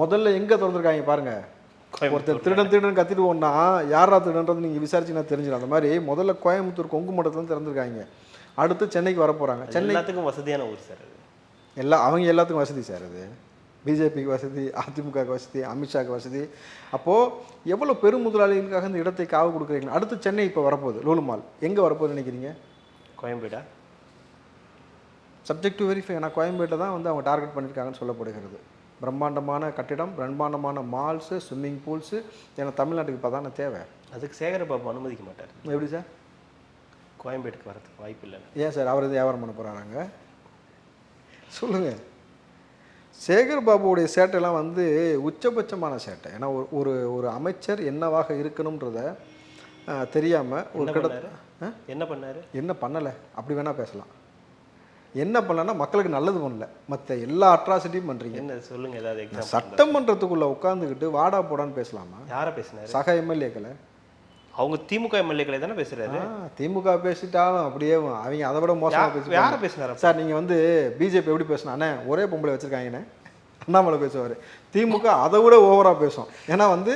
முதல்ல எங்கே திறந்துருக்காங்க பாருங்கள் ஒருத்தர் திருடன் திருடன் கத்திட்டு ஓடனா யாரா திருடன்றது நீங்கள் விசாரிச்சுன்னா தெரிஞ்சிடும். அந்த மாதிரி முதல்ல கோயம்புத்தூர் கொங்கு மண்டலத்தில் திறந்துருக்காங்க. அடுத்து சென்னைக்கு வர போகிறாங்க சென்னை எல்லாத்துக்கும் வசதியான ஊர் சார் அது. எல்லா அவங்க எல்லாத்துக்கும் வசதி சார் அது. பிஜேபிக்கு வசதி அதிமுகவுக்கு வசதி அமித்ஷாக்கு வசதி. அப்போது எவ்வளோ பெரும் முதலாளிகளுக்காக இந்த இடத்தை காவு கொடுக்குறீங்க? அடுத்து சென்னை இப்போ வரப்போகுது லூலுமால் எங்கே வரப்போகுதுன்னு நினைக்கிறீங்க? கோயம்பேடா. சப்ஜெக்ட் டு வெரிஃபை ஏன்னா கோயம்பேட்டில் தான் வந்து அவங்க டார்கெட் பண்ணியிருக்காங்கன்னு சொல்லப்படுகிறது. பிரம்மாண்டமான கட்டிடம் பிரம்மாண்டமான மால்ஸு ஸ்விம்மிங் பூல்ஸு ஏன்னா தமிழ்நாட்டுக்கு இப்போ தானே தேவை? அதுக்கு சேகர பாபு அனுமதிக்க மாட்டார். எப்படி சார்? கோயம்பேட்டுக்கு வரதுக்கு வாய்ப்பு இல்லைன்னு. ஏன் சார் அவர் வியாபாரம் பண்ண போகிறாங்க சொல்லுங்கள் சேகர் பாபுவுடைய சேட்டைலாம் வந்து உச்சபட்சமான சேட்டை. ஏன்னா ஒரு ஒரு ஒரு அமைச்சர் என்னவாக இருக்கணுன்றத தெரியாமல் ஒரு கிட்ட? என்ன பண்ணாரு? என்ன பண்ணலை? அப்படி வேணால் பேசலாம். என்ன பண்ணலன்னா மக்களுக்கு நல்லது பண்ணல. மற்ற எல்லா அட்ராசிட்டியும் பண்ணுறீங்க என்ன சொல்லுங்க ஏதாவது சட்டமன்றத்துக்குள்ளே உட்காந்துக்கிட்டு வாடா போடான்னு பேசலாமா? யாரை பேசினாரு? சக எம்எல்ஏக்களை. அவங்க திமுக எம்எல்ஏக்களை தானே பேசுறாரு? திமுக பேசிட்டாலும் அப்படியே அவங்க அதை விட மோசமாக பேசி யாரை பேசினாரு சார் நீங்கள் வந்து பிஜேபி எப்படி பேசினா அண்ணே ஒரே பொம்பளை வச்சுருக்காங்கண்ணே. அண்ணாமலை பேசுவார். திமுக அதை விட ஓவராக பேசும். ஏன்னா வந்து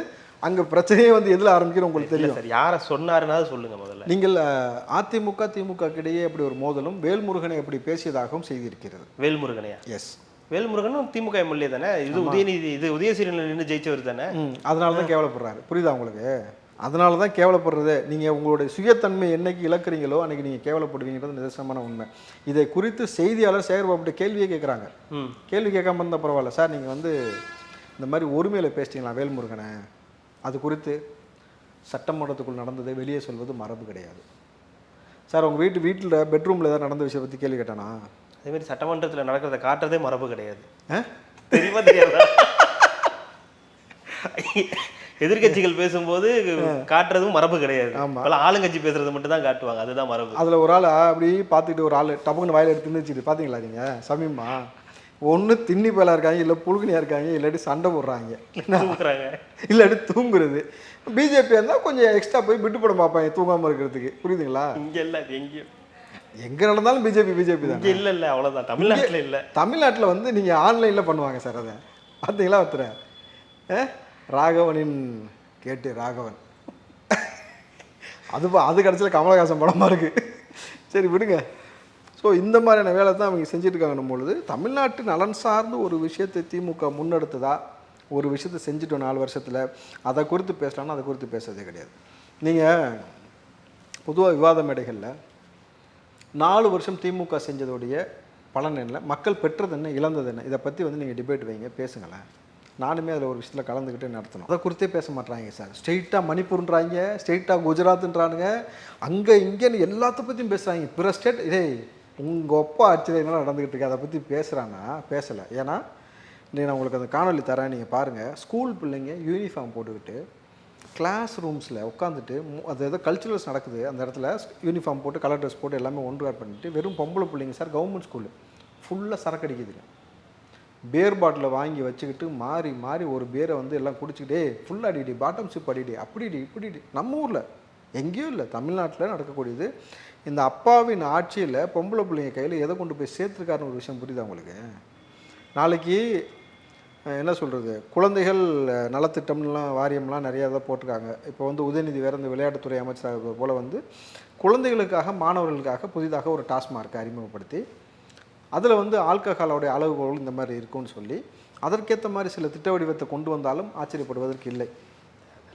அங்கே பிரச்சனையே வந்து எதில் ஆரம்பிக்கிறோம் உங்களுக்கு தெரியும். சார் யாரை சொன்னாருன்னா சொல்லுங்க முதல்ல. நீங்கள் அதிமுக திமுக இடையே அப்படி ஒரு மோதலும் வேல்முருகனை அப்படி பேசியதாகவும் செய்திருக்கிறது. வேல்முருகனையா? எஸ் வேல்முருகனும் திமுக எம்எல்ஏ தானே? இது உதயநிதி இது உதயசீரனில் நின்று ஜெயிச்சவர் தானே? அதனால தான் கேவலப்படுறாரு. புரியுதா உங்களுக்கு? அதனால தான் கேவலப்படுறது. நீங்கள் உங்களுடைய சுயத்தன்மை என்னைக்கு இழக்கிறீங்களோ அன்னைக்கு நீங்கள் கேவலப்படுவீங்கிறது நிதர்சனமான உண்மை. இதை குறித்து செய்தியாளர் சேகர்பாபுட்ட கேள்வியே கேட்குறாங்க கேள்வி கேட்காம இருந்தால் பரவாயில்ல. சார் நீங்கள் வந்து இந்த மாதிரி ஒருமையில் பேசிட்டீங்களா வேல்முருகனை? அது குறித்து சட்டமன்றத்துக்குள் நடந்ததை வெளியே சொல்வது மரபு கிடையாது. சார் உங்கள் வீட்டு வீட்டில் பெட்ரூமில் ஏதாவது நடந்த விஷயம் பற்றி கேள்வி கேட்டானா? அதே மாதிரி சட்டமன்றத்துல நடக்கிறத காட்டுறதே மரபு கிடையாது. தெரியுமா தெரியாதா? எதிர்க்கட்சிகள் பேசும்போது காட்டுறதும் மரபு கிடையாது. இப்பெல்லாம் ஆளுங்கட்சி பேசுறது மட்டும் தான் காட்டுவாங்க. அதுதான் மரபு. அதில் ஒரு ஆள் அப்படி பார்த்துட்டு ஒரு ஆள் டப்புன்னு வாயில் எடுத்து தின்னுச்சுட்டு பார்த்தீங்களா நீங்கள் சமீமா ஒன்று தின்னி பேலாக இருக்காங்க இல்லை புழுகுனியாக இருக்காங்க இல்லாட்டி சண்டை போடுறாங்க. இல்லாட்டி தூங்குறது. பிஜேபி இருந்தால் கொஞ்சம் எக்ஸ்ட்ரா போய் விட்டு படம் பார்ப்பாங்க தூங்காமல் இருக்கிறதுக்கு. புரியுதுங்களா? இங்க இல்ல எங்கேயும் எங்கே நடந்தாலும் பிஜேபி பிஜேபி தான்? இல்ல இல்ல அவ்வளவுதான். தமிழ்நாட்டுல இல்ல. தமிழ்நாட்டில் வந்து நீங்கள் ஆன்லைனில் பண்ணுவாங்க சார் அதை. பார்த்தீங்களா ஒருத்தர்? ராகவனின் கேட்டு ராகவன். அது அது கடைசியில் கமலஹாசன் படமாக இருக்குது சரி விடுங்க. ஸோ இந்த மாதிரியான வேலை தான் அவங்க செஞ்சுட்டு இருக்காங்கன்னும் பொழுது தமிழ்நாட்டு நலன் சார்ந்து ஒரு விஷயத்தை திமுக முன்னெடுத்ததா? ஒரு விஷயத்தை செஞ்சுட்டோம் நாலு வருஷத்தில். அதை குறித்து பேசலாம்னா அதை குறித்து பேசுறதே கிடையாது. நீங்கள் பொதுவாக விவாத மேடைகளில் நாலு வருஷம் திமுக செஞ்சதோடைய பலன் என்ன? மக்கள் பெற்றது என்ன? இழந்தது என்ன? இதை பற்றி வந்து நீங்கள் டிபேட் வைங்க பேசுங்களேன். நானுமே அதில் ஒரு விஷயத்தில் கலந்துக்கிட்டு நடத்தணும். அதை குறித்தே பேச மாட்டாங்க சார். ஸ்ட்ரெயிட்டாக மணிப்பூர்ன்றாங்க ஸ்ட்ரெயிட்டாக குஜராத்ன்றானுங்க. அங்கே இங்கேன்னு எல்லாத்த பற்றியும் பேசுகிறாங்க பிற ஸ்டேட் இதே உங்கள் ஒப்பா ஆட்சியில் நடந்துக்கிட்டு இருக்கு. அதை பற்றி பேசுகிறான்னா பேசலை. ஏன்னா நீ நான் உங்களுக்கு அந்த காணொளி தரேன். நீங்கள் பாருங்கள் ஸ்கூல் பிள்ளைங்க யூனிஃபார்ம் போட்டுக்கிட்டு கிளாஸ் ரூம்ஸில் உட்காந்துட்டு அது ஏதோ கல்ச்சுரல்ஸ் நடக்குது. அந்த இடத்துல யூனிஃபார்ம் போட்டு கலர் ட்ரெஸ் போட்டு எல்லாமே ஒன்றுகார் வேர் பண்ணிட்டு வெறும் பொம்பளை பிள்ளைங்க சார் கவர்மெண்ட் ஸ்கூலு ஃபுல்லாக சரக்கு அடிக்குதுங்க. பேர் பாட்டிலை வாங்கி வச்சுக்கிட்டு மாறி மாறி ஒரு பேரை வந்து எல்லாம் குடிச்சிக்கிட்டே ஃபுல் அடிடி பாட்டம் சிப் அடிடி அப்படிடி இப்படிடி. நம்ம ஊரில் எங்கேயும் இல்லை. தமிழ்நாட்டில் நடக்கக்கூடியது. இந்த அப்பாவின் ஆட்சியில் பொம்பளை பிள்ளைங்க கையில் எதை கொண்டு போய் சேர்த்துருக்காருன்னு ஒரு விஷயம் புரியுதா உங்களுக்கு? நாளைக்கு என்ன சொல்கிறது குழந்தைகள் நலத்திட்டம்லாம் வாரியம்லாம் நிறையா தான் போட்டிருக்காங்க. இப்போ வந்து உதயநிதி வேறு இந்த விளையாட்டுத்துறை அமைச்சராக போல் வந்து குழந்தைகளுக்காக மாணவர்களுக்காக புதிதாக ஒரு டாஸ்மார்க்கை அறிமுகப்படுத்தி அதில் வந்து ஆல்கஹாலோடைய அளவுகோல் இந்த மாதிரி இருக்கும்னு சொல்லி அதற்கேற்ற மாதிரி சில திட்ட வடிவத்தை கொண்டு வந்தாலும் ஆச்சரியப்படுவதற்கு இல்லை.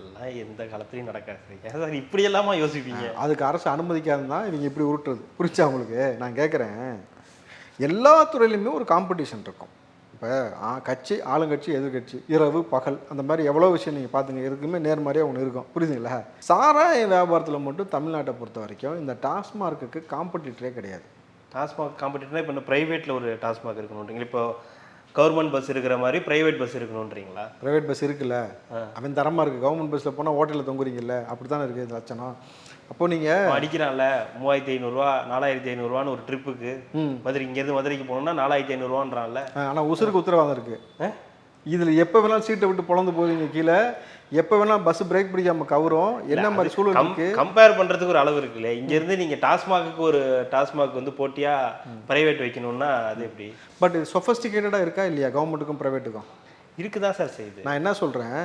அதெல்லாம் எந்த காலத்துலையும் நடக்காது. சார் ஏன் சார் இப்படி எல்லாமா யோசிப்பீங்க? அதுக்கு அரசு அனுமதிக்காதுன்னு தான் இவங்க இப்படி உருட்டுறது. புரிச்சா உங்களுக்கு? நான் கேட்குறேன் எல்லா துறையிலுமே ஒரு காம்படிஷன் இருக்கும். இப்போ கட்சி ஆளுங்கட்சி எதிர்கட்சி இரவு பகல் அந்த மாதிரி எவ்வளோ விஷயம் நீங்கள் பார்த்துங்க எதுக்குமே நேர்மறையாக ஒன்று இருக்கும். புரியுதுங்களா? சாராய வியாபாரத்தில் மட்டும் தமிழ்நாட்டை பொறுத்த வரைக்கும் இந்த டாஸ்மார்க்குக்கு காம்படிட்டரே கிடையாது. டாஸ்மாக் காம்படிட்டர்னா இப்போ இந்த ப்ரைவேட்டில் ஒரு டாஸ்மாக் இருக்கணுன்றீங்க இப்போ கவர்மெண்ட் பஸ் இருக்கிற மாதிரி ப்ரைவேட் பஸ் இருக்கணுன்றீங்களா ப்ரைவேட் பஸ் இருக்குல்ல. அவன் தரமாக இருக்குது கவர்மெண்ட் பஸ்ஸில் போனால் ஹோட்டலில் தொங்குறீங்கல்ல. அப்படி தானே இருக்குது இந்த லட்சணம். அப்போ நீங்கள் அடிக்கிறான்ல. மூவாயிரத்தி ஐநூறுரூவா நாலாயிரத்தி ஐநூறுரூவான்னு ஒரு ட்ரிப்புக்கு மதுரை இங்கேருந்து மதுரைக்கு போகணும்னா நாலாயிரத்தி ஐநூறுரூவான்றான்ல ஆனால் உசுருக்கு உத்தரவாதம் இருக்குது இதில் எப்போ வேணாலும் சீட்டை விட்டு பொழந்து போவீங்க கீழே. எப்போ வேணாலும் பஸ் பிரேக் பிடிக்காம கவரும் என்ன மாதிரி சூழல் இருக்கு? கம்பேர் பண்றதுக்கு ஒரு அளவு இருக்குல்ல. இங்க இருந்து நீங்க டாஸ்மாக்கு ஒரு டாஸ்மாக் வந்து போட்டியா பிரைவேட் வைக்கணும்னா அது எப்படி? பட் சொஃபஸ்டிகேட்டடாக இருக்கா இல்லையா? கவர்மெண்ட்டுக்கும் ப்ரைவேட்டுக்கும் இருக்குதான் சார் செய்யுது நான் என்ன சொல்கிறேன்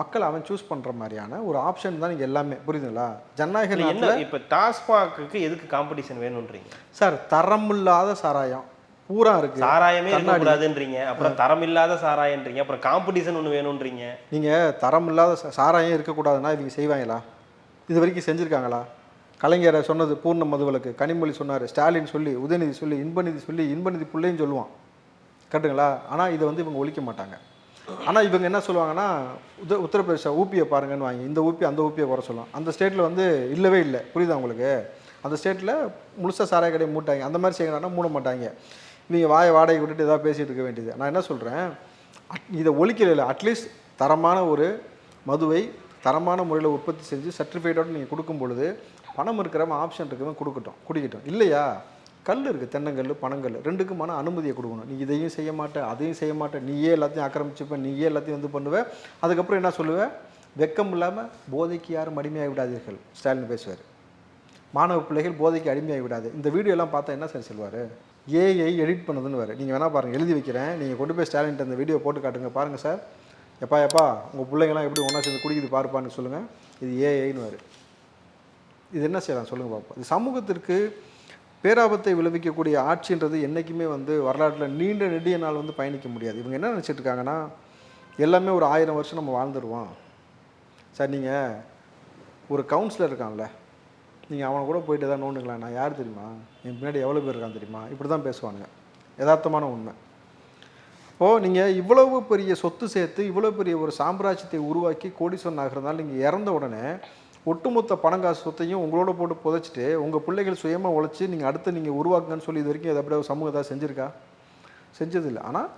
மக்கள் அவன் சூஸ் பண்ணுற மாதிரியான ஒரு ஆப்ஷன் தான் நீங்கள் எல்லாமே. புரியுதுங்களா? ஜனநாயக என்ன இப்ப டாஸ்மாக்கு எதுக்கு காம்படிஷன் வேணும்ன்றீங்க? சார் தரமில்லாத சாராயம். பூரா இருக்கு. சாராயமே இருக்கக்கூடாதுன்றீங்க. அப்புறம் தரம் இல்லாத சாராயன்றீங்க. அப்புறம் காம்படிஷன் ஒண்ணு வேணும்ன்றீங்க நீங்கள் தரமில்லாத சா- சாராயம் இருக்கக்கூடாதுன்னா இவங்க செய்வாங்களா? இது வரைக்கும் செஞ்சுருக்காங்களா? கலைஞரை சொன்னது பூர்ண மதுவிலக்கு கனிமொழி சொன்னார் ஸ்டாலின் சொல்லி உதயநிதி சொல்லி இன்பநிதி சொல்லி இன்பநிதி பிள்ளையும் சொல்லுவான். கரெக்டுங்களா ஆனால் இதை வந்து இவங்க ஒழிக்க மாட்டாங்க. ஆனால் இவங்க என்ன சொல்லுவாங்கன்னா உத்த உத்தரப்பிரதேச ஊப்பியை பாருங்கன்னு வாங்கி இந்த ஊப்பி அந்த ஊப்பியை குறை சொல்லுவோம் அந்த ஸ்டேட்டில் வந்து இல்லவே இல்லை. புரியுதா உங்களுக்கு? அந்த ஸ்டேட்டில் முழுசாக சாராய கடையை மூட்டாங்க. அந்த மாதிரி செய்யணும்னா மூட மாட்டாங்க. இவங்க வாயை வாடகை விட்டுட்டு ஏதாவது பேசிகிட்டு இருக்க வேண்டியது. நான் என்ன சொல்கிறேன் அட் இதை ஒழிக்கல அட்லீஸ்ட் தரமான ஒரு மதுவை தரமான முறையில் உற்பத்தி செஞ்சு சர்டிஃபைடோடு நீங்கள் கொடுக்கும் பொழுது பணம் இருக்கிறவன் ஆப்ஷன் இருக்கிறவன் கொடுக்கட்டும் குடிக்கட்டும். இல்லையா? கல் இருக்குது தென்னங்கல் பணங்கல் ரெண்டுக்குமான அனுமதியை கொடுக்கணும். நீ இதையும் செய்ய மாட்டேன் அதையும் செய்ய மாட்டேன் நீயே எல்லாத்தையும் ஆக்கிரமிச்சுப்ப நீயே எல்லாத்தையும் வந்து பண்ணுவேன் அதுக்கப்புறம் என்ன சொல்லுவேன் வெக்கம் இல்லாமல் போதைக்கு யாரும் மடிமையாகி விடாதீர்கள். ஸ்டாலின் பேசுவார். மாணவ பிள்ளைகள் போதைக்கு அடிமையாகி விடாது. இந்த வீடியோலாம் பார்த்தா என்ன சார் சொல்வார் ஏஐ எடிட் பண்ணுதுன்னு வேறு நீங்கள் வேணால் பாருங்கள் எழுதி வைக்கிறேன். நீங்கள் கொண்டு போய் ஸ்டாலின்ட்ட இந்த வீடியோ போட்டு காட்டுங்க பாருங்கள் சார் எப்பா எப்பா உங்கள் பிள்ளைங்களாம் எப்படி ஒன்றா சேர்ந்து குடிக்குது பார்ப்பான்னு சொல்லுங்கள் இது ஏஐன்னு வேறு இது என்ன செய்யலாம் சொல்லுங்கள் பார்ப்போம் இது சமூகத்திற்கு பேராபத்தை விளைவிக்கக்கூடிய ஆட்சின்றது என்றைக்குமே வந்து வரலாற்றில் நீண்ட நெடிய நாள் வந்து பயணிக்க முடியாது. இவங்க என்ன நினச்சிட்டு இருக்காங்கன்னா எல்லாமே ஒரு ஆயிரம் வருஷம் நம்ம வாழ்ந்துருவோம். சார் நீங்கள் ஒரு கவுன்சிலர் இருக்கான்ல நீங்கள் அவனை கூட போயிட்டு தான் நோண்டுங்களேன் நான் யார் தெரியுமா? என் பின்னாடி எவ்வளோ பேர் இருக்கான் தெரியுமா? இப்படி தான் பேசுவானுங்க. யதார்த்தமான உண்மை. இப்போது நீங்கள் இவ்வளவு பெரிய சொத்து சேர்த்து இவ்வளோ பெரிய ஒரு சாம்ராஜ்யத்தை உருவாக்கி கோடீஸ்வரன் ஆகிறதுனால நீங்கள் இறந்த உடனே ஒட்டுமொத்த பணங்காசு சொத்தையும் உங்களோட போட்டு புதைச்சிட்டு உங்கள் பிள்ளைகள் சுயமாக உழைச்சி நீங்கள் அடுத்து நீங்கள் உருவாக்குங்கன்னு சொல்லி இது வரைக்கும் இதை அப்படியே சமூகத்தை செஞ்சுருக்கா? செஞ்சதில்லை. ஆனால்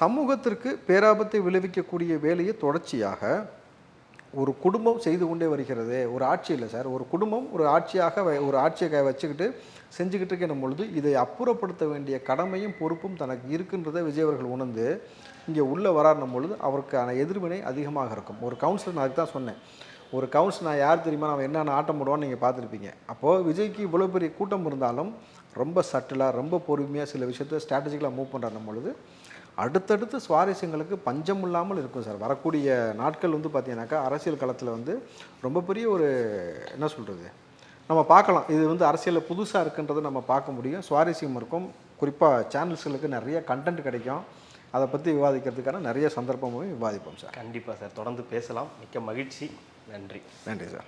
சமூகத்திற்கு பேராபத்தை விளைவிக்கக்கூடிய வேலையை தொடர்ச்சியாக ஒரு குடும்பம் செய்து கொண்டே வருகிறது ஒரு ஆட்சி இல்லை சார். ஒரு குடும்பம் ஒரு ஆட்சியாக ஒரு ஆட்சியை வச்சுக்கிட்டு செஞ்சுக்கிட்டு இருக்கின்ற பொழுது இதை அப்புறப்படுத்த வேண்டிய கடமையும் பொறுப்பும் தனக்கு இருக்குன்றதை விஜய் அவர்கள் உணர்ந்து இங்கே உள்ளே வராருன்னும் பொழுது அவருக்கான எதிர்வினை அதிகமாக இருக்கும். ஒரு கவுன்சிலர் நான் அதுக்கு தான் சொன்னேன். ஒரு கவுன்சிலர் நான் யார் தெரியுமா? அவன் என்னென்ன ஆட்டம் போடுவான்னு நீங்கள் பார்த்துருப்பீங்க. அப்போது விஜய்க்கு இவ்வளோ பெரிய கூட்டம் இருந்தாலும் ரொம்ப சட்டிலாக ரொம்ப பொறுமையாக சில விஷயத்தை ஸ்ட்ராட்டஜிக்கலாக மூவ் பண்ணுறாருன்னும் பொழுது அடுத்தடுத்து சுவாரஸ்யங்களுக்கு பஞ்சம் இல்லாமல் இருக்கும் சார். வரக்கூடிய நாட்கள் வந்து பார்த்தீங்கன்னாக்கா அரசியல் களத்தில் வந்து ரொம்ப பெரிய ஒரு என்ன சொல்கிறது நம்ம பார்க்கலாம். இது வந்து அரசியலில் புதுசாக இருக்குன்றதை நம்ம பார்க்க முடியும். சுவாரஸ்யம் இருக்கும். குறிப்பாக சேனல்ஸ்களுக்கு நிறைய கண்டென்ட் கிடைக்கும். அதை பற்றி விவாதிக்கிறதுக்கான நிறைய சந்தர்ப்பமும் விவாதிப்போம் சார். கண்டிப்பா சார். தொடர்ந்து பேசலாம். மிக்க மகிழ்ச்சி. நன்றி. நன்றி சார்.